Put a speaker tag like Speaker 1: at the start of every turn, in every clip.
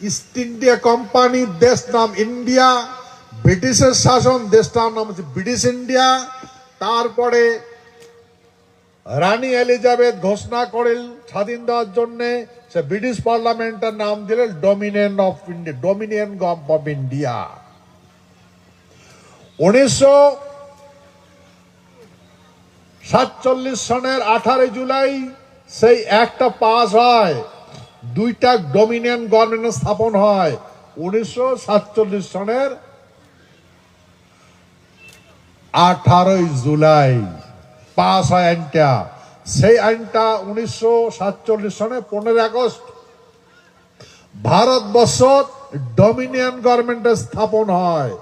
Speaker 1: East India কোম্পানির দেশ নাম ইন্ডিয়া ব্রিটিশের শাসন দেশটার নাম হচ্ছে ব্রিটিশ ইন্ডিয়া তারপরে রানী এলিজাবেথ ঘোষণা করেন স্বাধীন দেওয়ার জন্য, সে ব্রিটিশ পার্লামেন্টের নাম দিলেন dominion of India dominion of India. উনিশশো সাতচল্লিশ সনের আঠারোই জুলাই সেই একটা পাস হয়। দুইটা ডোমিনিয়ন গভর্নমেন্ট স্থাপন হয়। উনিশশো সাতচল্লিশ সনের আঠারোই জুলাই পাস হয় আইনটা। সেই আইনটা উনিশশো সাতচল্লিশ সনে পনেরোই আগস্ট। ভারতবর্ষ ডমিনিয়ন গভর্নমেন্টের স্থাপন হয়।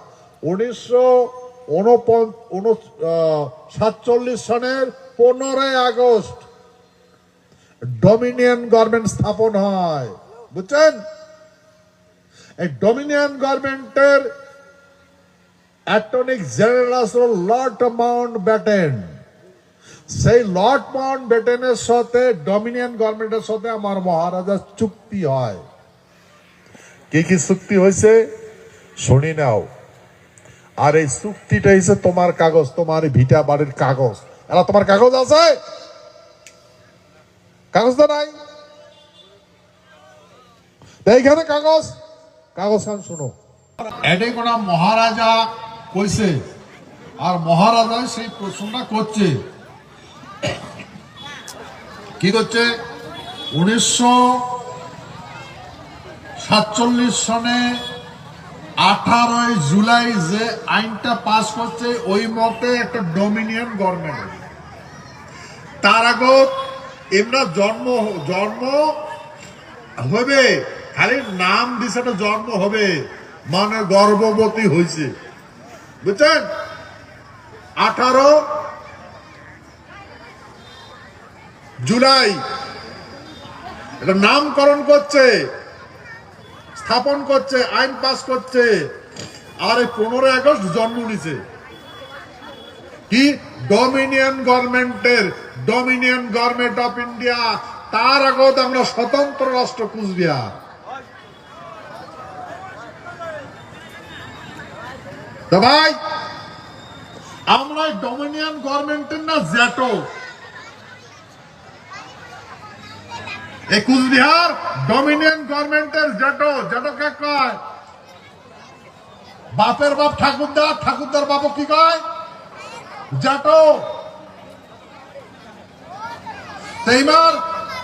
Speaker 1: উনিশশো সাতচল্লিশ সনের পনেরোই আগস্ট। ডমিনিয়ন গভর্নমেন্ট স্থাপন হয়। বুঝছেন? এই ডমিনিয়ন গভর্নমেন্টের অ্যাটর্নিক জেনারেল লর্ড মাউন্ট ব্যাটেন সেই লর্ড মাউন্ট ব্যাটেনের সাথে ডমিনিয়ন গভর্নমেন্টের সাথে আমার মহারাজার চুক্তি হয়। কি কি চুক্তি হয়েছে? শুনি নাও। আর এই চুক্তিটা হয়েছে তোমার কাগজ, তোমার ভিটা বাড়ির কাগজ। এরা তোমার কাগজ আছে? কাগজ নাই এইখানে কাগজ কাগজ খান শুনো। এটাই কোনা মহারাজা কইছে, আর মহারাজা সেই প্রশ্নটা করছে। কি করছে? উনিশশো সাতচল্লিশ সনে আঠারোই জুলাই যে আইনটা পাস করছে, ওই মতে একটা ডোমিনিয়ন গভর্নমেন্ট। তার আগত এমরা জন্ম জন্ম হবে। খালি নাম একটা জন্ম হবে। মানে গর্ভবতী হয়েছে বুঝছেন? আঠারো জুলাই। এটা নামকরণ করছে, স্থাপন করছে, আইন পাস করছে। আর এই পনেরোই আগস্ট জন্ম নিছে। কি? ডমিনিয়ন গভর্নমেন্টের ডমিনিয়ন গভর্নমেন্ট অফ ইন্ডিয়া তার আগত আমরা স্বতন্ত্র রাষ্ট্র কুচবিহার। ভাই, আমরা ডমিনিয়ন গভর্নমেন্টের না জ্যাটো এই কুচবিহার ডমিনিয়ন গভর্নমেন্টের জেটো জেটো কে কয়? বাপের বাপ ঠাকুরদার ঠাকুরদার বাপ কি কয়? জেটো এইবার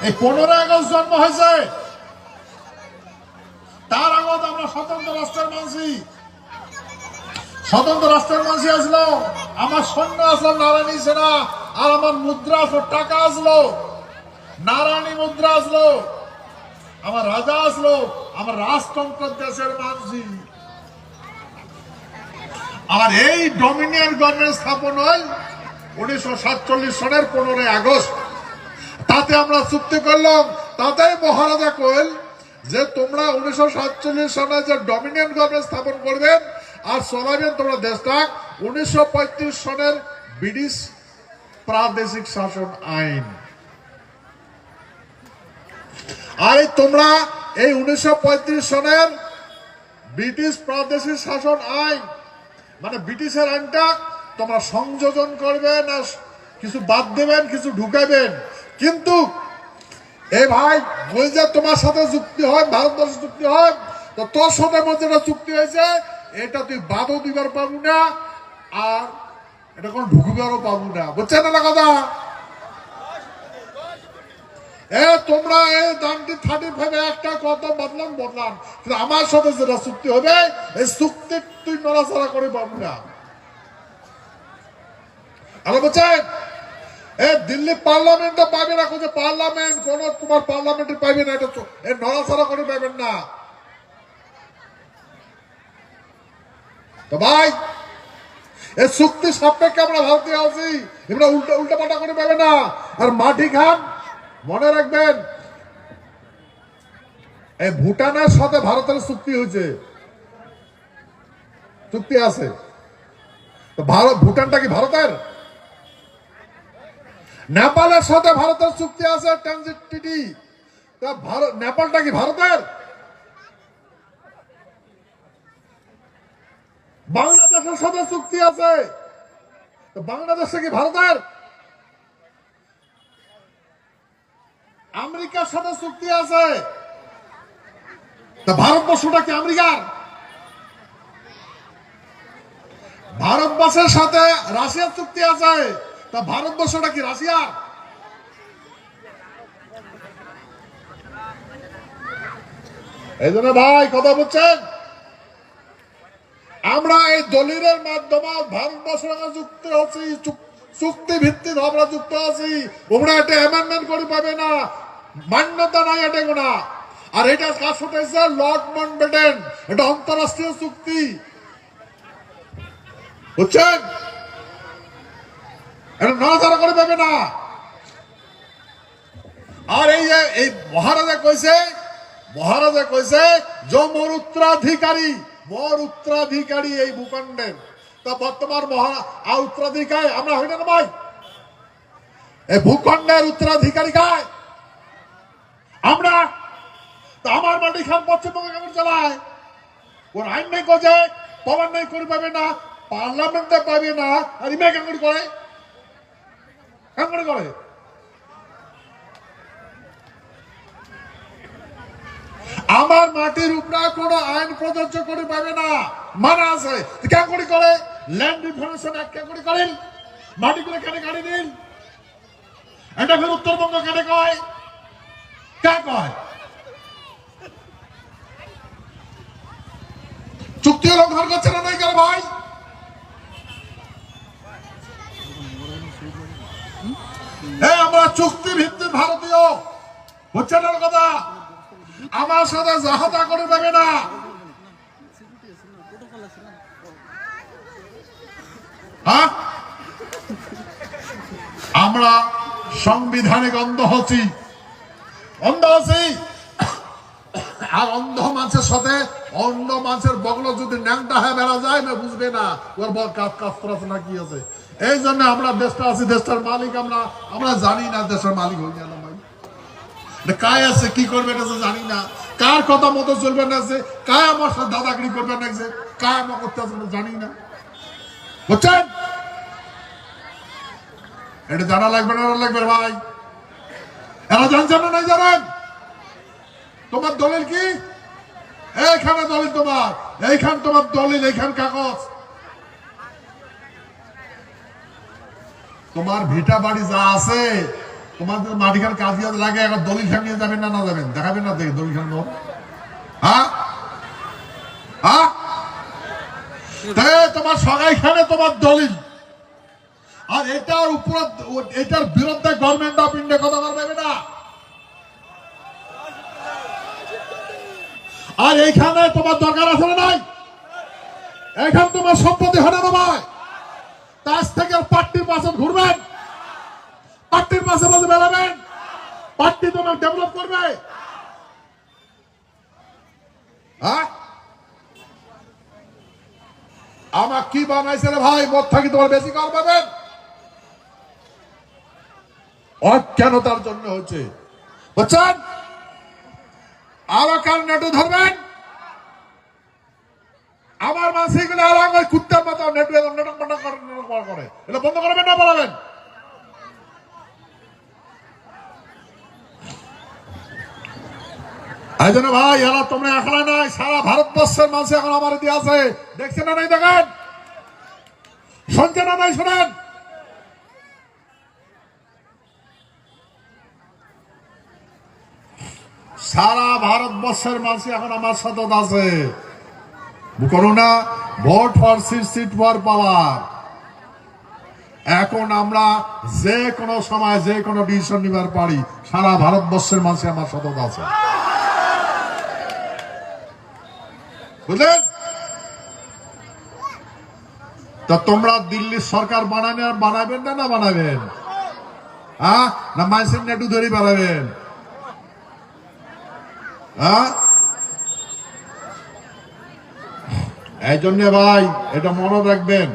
Speaker 1: এই পনেরো আগস্ট জন্ম হয়েছে। তার আগত আমরা স্বতন্ত্র রাষ্ট্রের মানসি। স্বতন্ত্র রাষ্ট্রের মানসি আসলো। আমার সৈন্য আসলো নারায়ণী সেনা, আর আমার মুদ্রা আসলো, টাকা আসলো। নারায়ণী মুদ্রা আসলো। আমার রাজা আসলো। আমার রাজতন্ত্র দেশের মানসি। আর এই ডমিনিয়ন গভর্নমেন্ট স্থাপন হয় উনিশশো সাতচল্লিশ সনের পনেরোই আগস্ট। তাতে আমরা চুক্তি করলাম। তাতে মহারাজা কইল যে তোমরা উনিশশো সনে যে ডমিনিয়ন গভর্নমেন্ট স্থাপন করবেন, আর চলাবেন তোমরা দেশটা, উনিশশো পঁয়ত্রিশ সনের ব্রিটিশ প্রাদেশিক শাসন আইন। আর তোমরা এই উনিশশো সনের ব্রিটিশ প্রাদেশিক শাসন আইন মানে ব্রিটিশের আইনটা তোমরা সংযোজন করবেন আর কিছু বাদ দেবেন, কিছু ঢুকাবেন। কিন্তু, এ ভাই বই যে তোমার সাথে চুক্তি হয়, ভারতবর্ষ চুক্তি হয়, তো তোর সাথে মধ্যে যেটা চুক্তি হয়েছে, এটা তুই বাদও দিবার পাবো না, আর এটা কোনো ঢুকবারও পাবো না। বুঝছেন না কথা? এ, তোমরা এই দামটি থার্টি ফাইভ একটা কত বদলাম বদলাম। কিন্তু আমার সাথে যেটা চুক্তি হবে, এই চুক্তি তুই নড়াচড়া করে পাবি না। আর বলছেন এ দিল্লি পার্লামেন্টে পাবে না কোনো পার্লামেন্ট, কোন তোমার পার্লামেন্টে পাবে না, এটা নড়াচড়া করে পাবেন না। তো ভাই, এ চুক্তি সাপেক্ষে আমরা ভারতীয় আছি এগুলো উল্টা উল্টা পাল্টা করে পাবে না। আর মাটি খান, মনে রাখবেন এই ভুটানের সাথে ভারতের চুক্তি হয়েছে। চুক্তি আছে। ভারত ভুটানটা কি ভারতের? নেপালের সাথে ভারতের চুক্তি আছে নেপালটা কি ভারতের? বাংলাদেশের সাথে চুক্তি আছে। বাংলাদেশে কি ভারতের? আমেরিকার সাথে চুক্তি আছে। তা ভারতবর্ষটা কি আমেরিকার? ভারতবর্ষের সাথে রাশিয়ার চুক্তি আছে। তা ভারতবর্ষটা কি রাশিয়ার এই জন্য ভাই কথা বলছেন। আমরা এই দলিলের মাধ্যমে ভারতবর্ষের সঙ্গে যুক্ত আছি চুক্তি ভিত্তিক আমরা যুক্ত আছি। ওমরা এটা অ্যামেন্ডমেন্ট করে পাবে না। মান্যতা নাই এটা না আর এটা কাজ হতেছে লর্ড মন্টবেটেন এটা অন্তরাষ্ট্রীয় চুক্তি। বুঝছেন? নড়াচড়া করে পাবে না। আর এই যে, এই মহারাজা কইছে মহারাজা কইছে উত্তরাধিকারী, মোর উত্তরাধিকারী এই ভূখণ্ডের। তা বর্তমান মহা, আর উত্তরাধিকারী আমরা না ভাই? এই ভূখণ্ডের উত্তরাধিকারী কায়? আমরা? তা আমার মাটি খান পশ্চিমবঙ্গ কেমন চালায়। ওর আইন নেই কোজে পাওয়ার নেই না, পার্লামেন্টে পাবে না, আর ইমে কেমন করে। কেমন করে আমার মাটির উপরে কোনো আইন প্রযোজ্য করে পাবে না। মানা আছে কেন করে করে ল্যান্ড রিফরমেশন অ্যাক্ট কেন করে করেন। মাটিগুলো কেন কাটি দিন। এটা ফের উত্তরবঙ্গ কেন কয়? কে কয়? চুক্তি লঙ্ঘন করছে না নাই কেন ভাই? হ্যাঁ আমরা চুক্তি ভিত্তিক ভারতীয় হচ্ছে কথা? আমার সাথে করে দেবে না। হ্যাঁ? আমরা সাংবিধানিক অন্ধ হচ্ছি। অন্ধ আছি আর অন্ধ মাছের সাথে অন্ধ মাছের বগল যদি ন্যাংটা হয়ে বেড়া যায়, না বুঝবে না। ওর বল কাজ কাজ করাছে না কি আছে? এই জন্য আমরা দেশটা আছি, দেশটার মালিক আমরা আমরা জানি না দেশের মালিক হয়ে গেলাম ভাই। কায় আছে, কি করবে এটা জানি না। কার কথা মতো চলবে না আছে কায় আমার সাথে দাদাগিরি করবে না আছে কায় আমার করতে আছে জানি না। বুঝছেন? এটা জানা লাগবে না লাগবে ভাই। এরা জানছেন না নাই জানেন? তোমার দলিল কি? এইখানে দলিল তোমার, এইখান তোমার দলিল, এইখান কাগজ। তোমার ভিটা বাড়ি যা আছে, তোমাদের মাটিখান কাজিয়া লাগে এখন দলিল নিয়ে যাবেন না না যাবেন? দেখাবেন না দেখে দলিল নোট হ্যাঁ? হ্যাঁ? তোমার সগাইখানে তোমার দলিল। আর এটার উপর এটার বিরুদ্ধে গভর্নমেন্ট অফ ইন্ডিয়া কথা বলবে না আর এইখানে তোমার দরকার আছে না নাই? এখান তোমার সম্পত্তি হবে না ভাই। তাজ থেকে পার্টির পাশে ঘুরবেন। পার্টির পাশে পাশে বেড়াবেন। পার্টি তোমার ডেভেলপ করবে। হ্যাঁ? আমার কি বানাইছে রে ভাই? মদ থাকি তোমার বেশি কর পাবেন? অজ্ঞানতার জন্য হচ্ছে? বুঝছেন? আরও কার নেটু ধরবেন। আমার ওই কুত্তার করে। এটা বন্ধ করবেন না বলাবেন নাই, সারা ভারতবর্ষের আমার শোনেন? সারা ভারতবর্ষের এখন আমার সাথে আছে। করো না vote for seat seat for power. এখন আমরা যে কোনো সময় যে কোনো ডিসিশন নিবার পারি। সারা ভারতবর্ষের মানুষ আমার সাথে আছে। বুঝলেন? তা তোমরা দিল্লির সরকার বানাবেন আর বানাবেন না না বানাবেন হ্যাঁ? না মাইসের নেটু ধরে বানাবেন হ্যাঁ? এই জন্য ভাই, এটা মনে রাখবেন।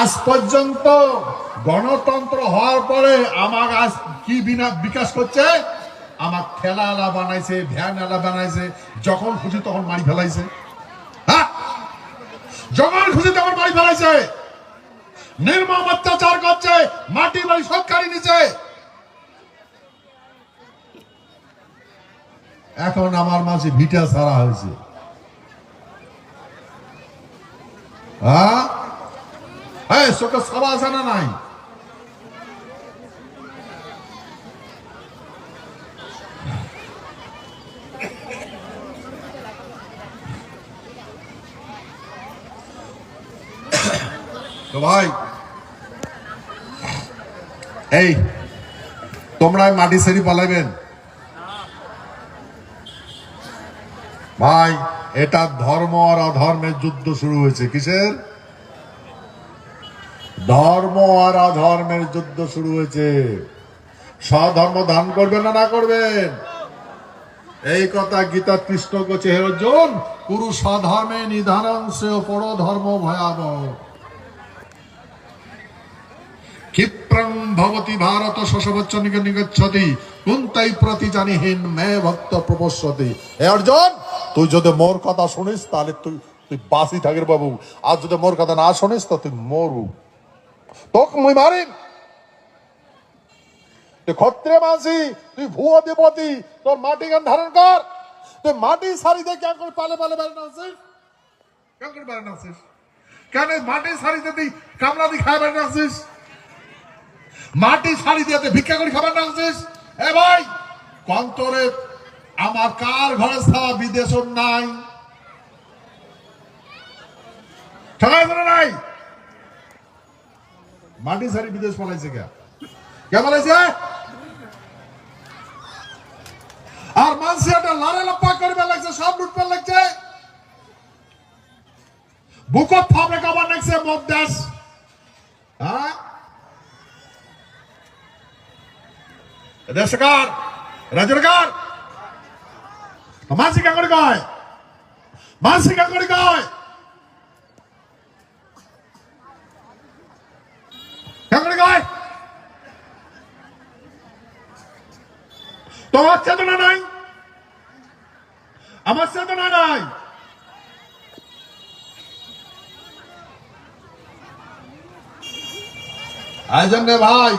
Speaker 1: আজ পর্যন্ত গণতন্ত্র হওয়ার পরে আমার আজ কি বিনা বিকাশ করছে? আমার ঠেলা আলা বানাইছে, ভ্যান আলা বানাইছে, যখন খুশি তখন মারি ফেলাইছে। জঙ্গল খুশি তখন বাড়ি ফেলাইছে। নির্মম অত্যাচার করছে, মাটি বাড়ি সব কাড়ি নিচে এখন আমার মাঝে ভিটা ছাড়া হয়েছে। হ্যাঁ? নাই? তো ভাই, এই, তোমরা মাটি সেরি পালাইবেন। ভাই, এটা ধর্ম আর অধর্মের যুদ্ধ শুরু হয়েছে। কিসের? ধর্ম আর অধর্মের যুদ্ধ শুরু হয়েছে। স্বধর্ম ধান করবেন না না করবেন? এই কথা গীতা কৃষ্ণ করছে হে অর্জুন কুরু স্বধর্মে নিধানাংশ পর ধর্ম ভয়াবহ। ক্ষিপ্রং ভবতি ভারত শশবচ্চ নিগ নিগচ্ছতি কুন্তাই প্রতি জানিহীন মে ভক্ত প্রপস্যতি হে অর্জুন! তুই যদি মোর কথা শুনিস, তাহলে তুই তুই বাসি থাকির বাবু। আর যদি মোর কথা না শুনিস, তো তুই মরু তোকে মুই মারিন তুই ক্ষত্রে মাসি তুই ভুয়ো দেবতী তোর মাটি গান ধারণ কর? তুই মাটি সারি দিয়ে কেন করে পালে পালে বেড়ে নাচিস কেন করে বেড়ে নাচিস কেন মাটি সারিতে তুই কামলা দিয়ে খায় বেড়ে নাচিস মাটি শাড়ি দিয়ে ভিক্ষা করে খাবার নাচছিস? এ ভাই, কন্তরে আমার কার ঘরে ছাড়া বিদেশ নাই নাই? মাটি সারি বিদেশ পালাইছে কে? কে পালাইছে? আর মানুষ একটা লারে লাপ্পা করবে লাগছে, সব লুটপার লাগছে। বুকত থাপড়ে কাবার লাগছে মদ দাস হ্যাঁ? দেশকার রাজনকার মানসিক করে কয়? মানসিক করে কয়? তোমার চেতনা নাই? আমার চেতনা নাই? আয়োজন ভাই,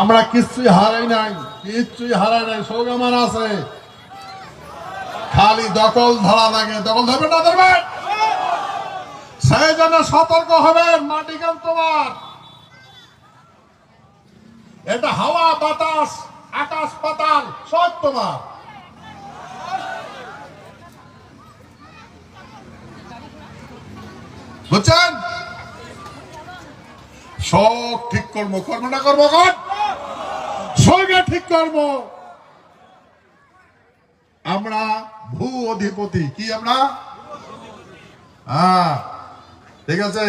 Speaker 1: আমরা কিচ্ছুই হারাই নাই, কিচ্ছুই হারাই নাই সব আমার আছে। খালি দখল ধরা লাগে, দখল ধরবে না ধরবে? সেই জন্য সতর্ক হবেন মাটি কেন তোমার। এটা হাওয়া, বাতাস, আকাশ, পাতাল, সব তোমার। বুঝছেন? সব ঠিক কর্ম কর্ম না করব কর ঠিক করব। আমরা ভূ অধিপতি। কি আমরা? হ্যাঁ ঠিক আছে।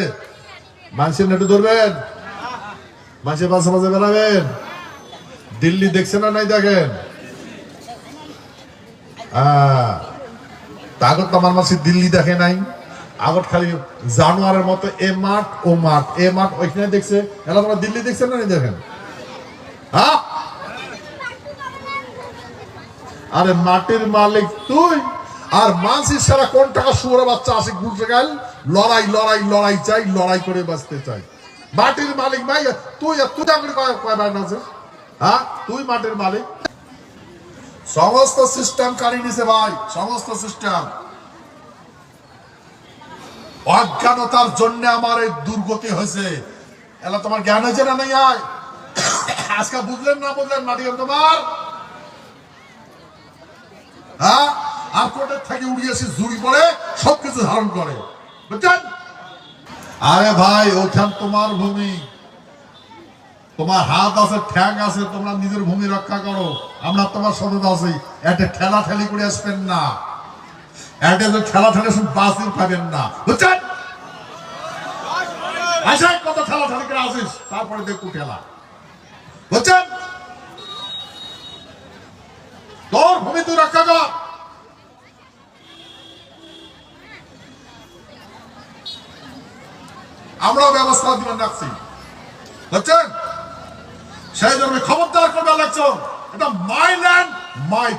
Speaker 1: মানুষের নেটু ধরবেন। মানুষের পাশে পাশে বেড়াবেন। দিল্লি দেখছেন না নাই দেখেন? হ্যাঁ তাগত তো আমার মাসি দিল্লি দেখে নাই। আগত খালি জানোয়ারের মতো এ মাঠ, ও মাঠ, এ মাঠ, ওইখানে দেখছে। এলা তোমরা দিল্লি দেখছেন না নাই দেখেন? হ্যাঁ? আরে মাটির মালিক তুই? আর মানসির সারা কোন টাকা শুয়ার বাচ্চা আসে ঘুরতে গেল? লড়াই লড়াই লড়াই চাই, লড়াই করে বাঁচতে চাই। মাটির মালিক ভাই, তুই তুই চাকরি কয়বার আছে হ্যাঁ? তুই মাটির মালিক। সমস্ত সিস্টেম কারি নিছে ভাই, সমস্ত সিস্টেম অজ্ঞানতার জন্য আমার এই দুর্গতি হয়েছে। এলা তোমার জ্ঞান হয়েছে না নাই আজকে বুঝলেন না বুঝলেন মাটি তোমার হ্যাঁ আর কোর্টের থেকে উড়িয়েছি ঝুড়ি পড়ে সবকিছু ধারণ করে। বুঝছেন? আরে ভাই ওখান তোমার ভূমি। তোমার হাত আছে, ঠ্যাং আছে, তোমরা নিজের ভূমি রক্ষা করো। আমরা তোমার সদত আছি। একটা ঠেলা ঠেলি করে আসবেন না। একটা যে ঠেলা শুধু বাসির পাবেন না। বুঝছেন? আসে কত ঠেলা ঠেলি করে আসিস। তারপরে দেখু ঠেলা। বুঝছেন? তোর ভূমি তুই রক্ষা কর। আমরাও ব্যবস্থা দিবেন রাখছি। বুঝছেন সেই জন্য খবরদার করবে লাগছো। এটা মাই ল্যান্ড মাই